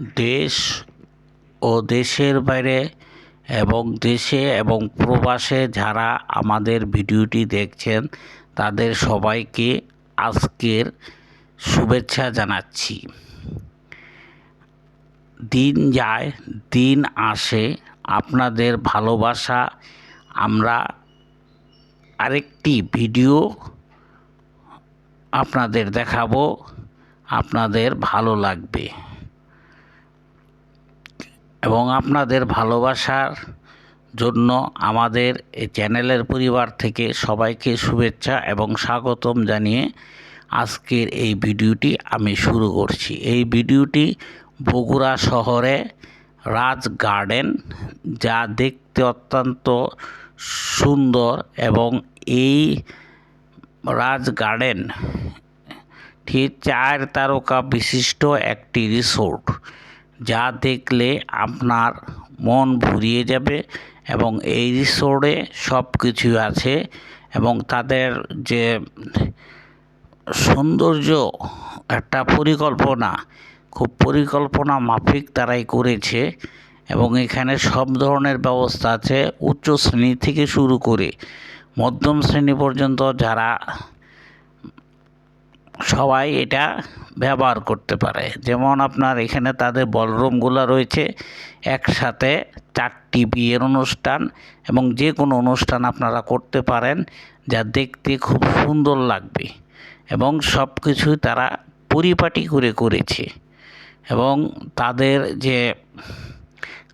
দেশ ও দেশের বাইরে এবং দেশে এবং প্রবাসে যারা আমাদের ভিডিওটি দেখছেন, তাদের সবাইকে আজকের শুভেচ্ছা জানাচ্ছি। দিন যায়, দিন আসে, আপনাদের ভালোবাসা, আমরা আরেকটি ভিডিও আপনাদের দেখাবো, আপনাদের ভালো লাগবে। এবং আপনাদের ভালোবাসার জন্য আমাদের এই চ্যানেলের পরিবার থেকে সবাইকে শুভেচ্ছা এবং স্বাগতম জানিয়ে আজকের এই ভিডিওটি আমি শুরু করছি। এই ভিডিওটি বগুড়া শহরে রাজ গার্ডেন, যা দেখতে অত্যন্ত সুন্দর এবং এই রাজ গার্ডেন ঠিক চার তারকা বিশিষ্ট একটি রিসোর্ট। যা দেখলে আপনার মন ভরিয়ে যাবে এবং এই রিসোর্টে সব কিছু আছে এবং তাদের যে সৌন্দর্য একটা পরিকল্পনা, খুব পরিকল্পনা মাফিক তারাই করেছে এবং এখানে সব ধরনের ব্যবস্থা আছে উচ্চ শ্রেণি থেকে শুরু করে মধ্যম শ্রেণি পর্যন্ত যারা সবাই এটা ব্যবহার করতে পারে। যেমন আপনার এখানে তাদের বলরুমগুলো রয়েছে, একসাথে চারটি বিয়ের অনুষ্ঠান এবং যে কোনো অনুষ্ঠান আপনারা করতে পারেন যা দেখতে খুব সুন্দর লাগবে এবং সব কিছুই তারা পরিপাটি করে করেছে এবং তাদের যে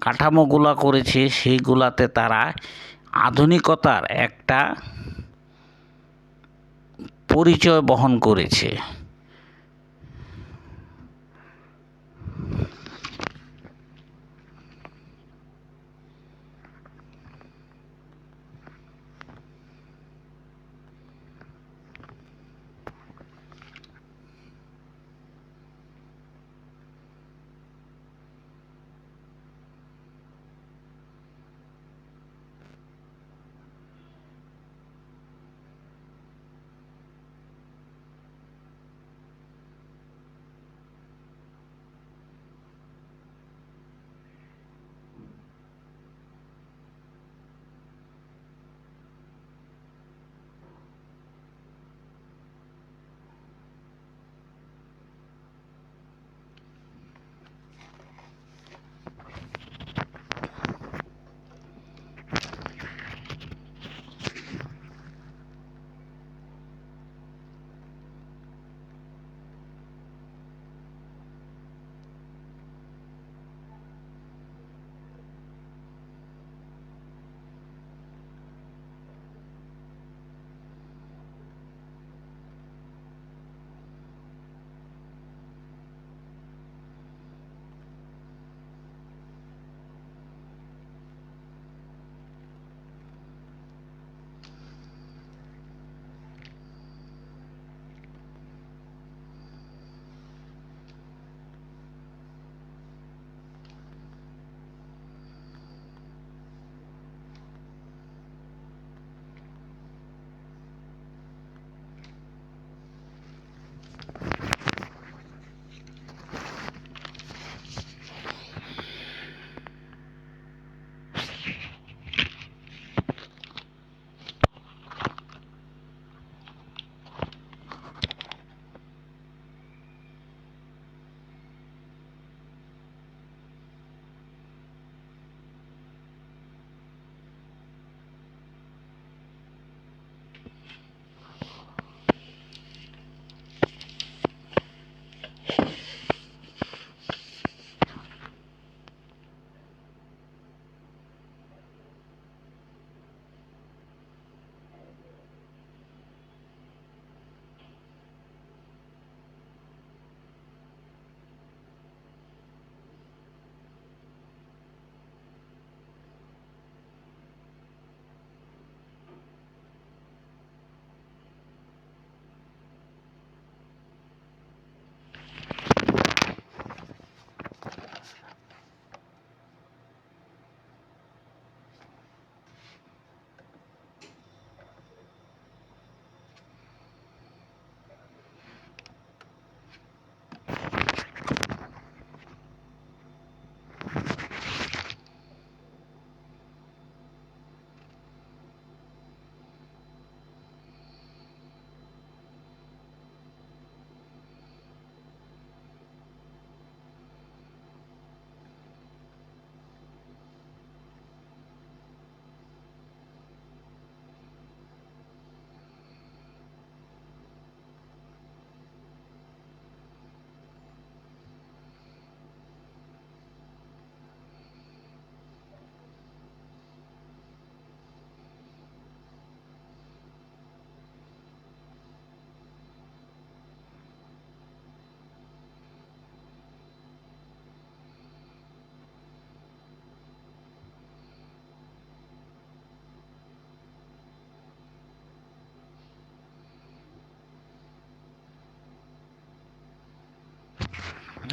কাঠামোগুলো করেছে সেইগুলাতে তারা আধুনিকতার একটা পরিচয় বহন করেছে।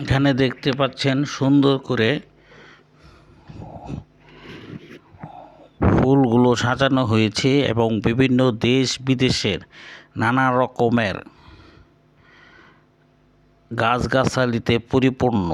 এখানে দেখতে পাচ্ছেন সুন্দর করে ফুলগুলো সাজানো হয়েছে এবং বিভিন্ন দেশ বিদেশের নানা রকমের গাছগাছালিতে পরিপূর্ণ।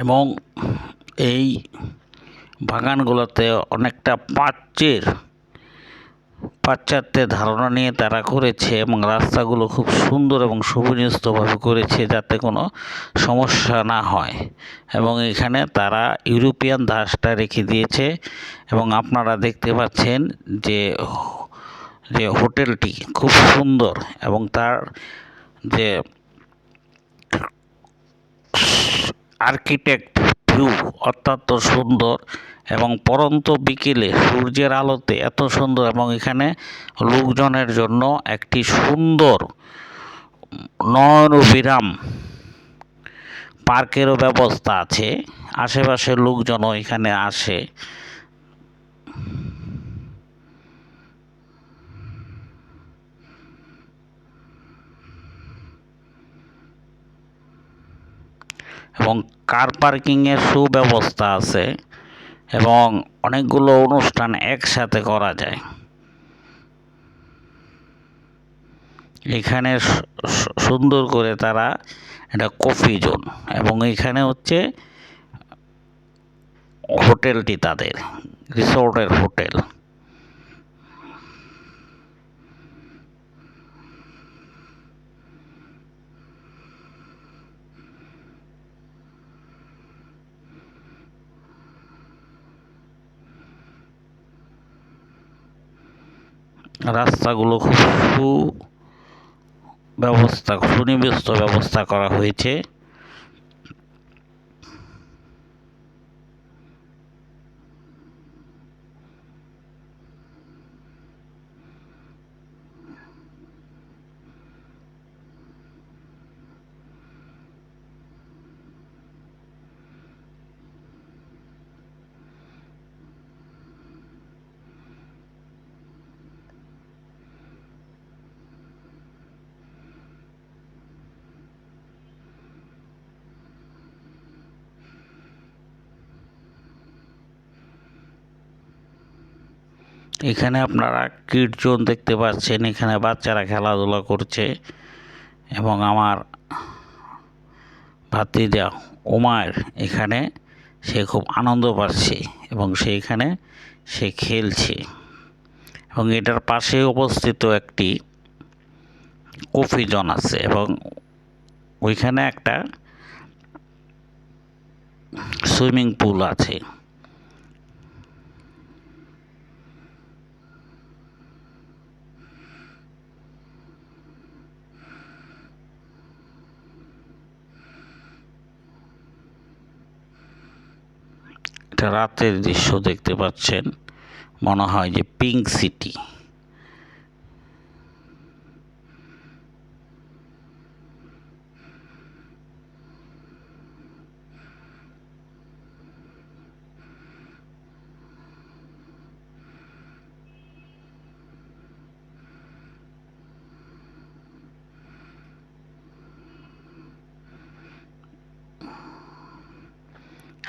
এবং এই বাগানগুলোতে অনেকটা প্রাচ্যের পাশ্চাত্যের ধারণা নিয়ে তারা করেছে এবং রাস্তাগুলো খুব সুন্দর এবং সুবিন্যস্তভাবে করেছে যাতে কোনো সমস্যা না হয়। এবং এখানে তারা ইউরোপিয়ান ধাঁচটা রেখে দিয়েছে এবং আপনারা দেখতে পাচ্ছেন যে যে হোটেলটি খুব সুন্দর এবং তার যে আর্কিটেক্ট ভিউ, অত্যন্ত সুন্দর এবং পরন্ত বিকেলে সূর্যের আলোতে এত সুন্দর এবং এখানে লোকজনের জন্য একটি সুন্দর নয়নবিরাম পার্কেরও ব্যবস্থা আছে। আশেপাশের লোকজনও এখানে আসে। এবং কার পার্কিংয়ের সুব্যবস্থা আছে এবং অনেকগুলো অনুষ্ঠান একসাথে করা যায়। এখানে সুন্দর করে তারা এটা কফি জোন এবং এখানে হচ্ছে হোটেলটি তাদের রিসোর্টের হোটেল রাস্তাগুলো খুব সু ব্যবস্থা সুনিবিষ্ট ব্যবস্থা করা হয়েছে। এখানে আপনারা কিড জোন দেখতে পাচ্ছেন, এখানে বাচ্চারা খেলাধুলা করছে এবং আমার ভাতিজা উমায়ের এখানে সে খুব আনন্দ পাচ্ছে এবং সেইখানে সে খেলছে। এবং এটার পাশে অবস্থিত একটি কফি জন আছে এবং ওইখানে একটা সুইমিং পুল আছে। এটা রাতের দৃশ্য দেখতে পাচ্ছেন। মনে হয় যে পিঙ্ক সিটি।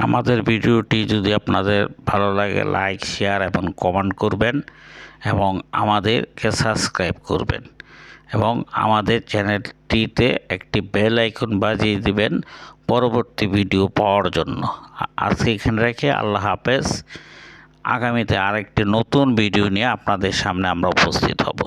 আমাদের ভিডিওটি যদি আপনাদের ভালো লাগে লাইক শেয়ার এবং কমেন্ট করবেন এবং আমাদেরকে সাবস্ক্রাইব করবেন এবং আমাদের চ্যানেলটিতে একটি বেল আইকন বাজিয়ে দিবেন পরবর্তী ভিডিও পাওয়ার জন্য। আজকে এখানে রেখে আল্লাহ হাফেজ। আগামীতে আরেকটি নতুন ভিডিও নিয়ে আপনাদের সামনে আমরা উপস্থিত হব।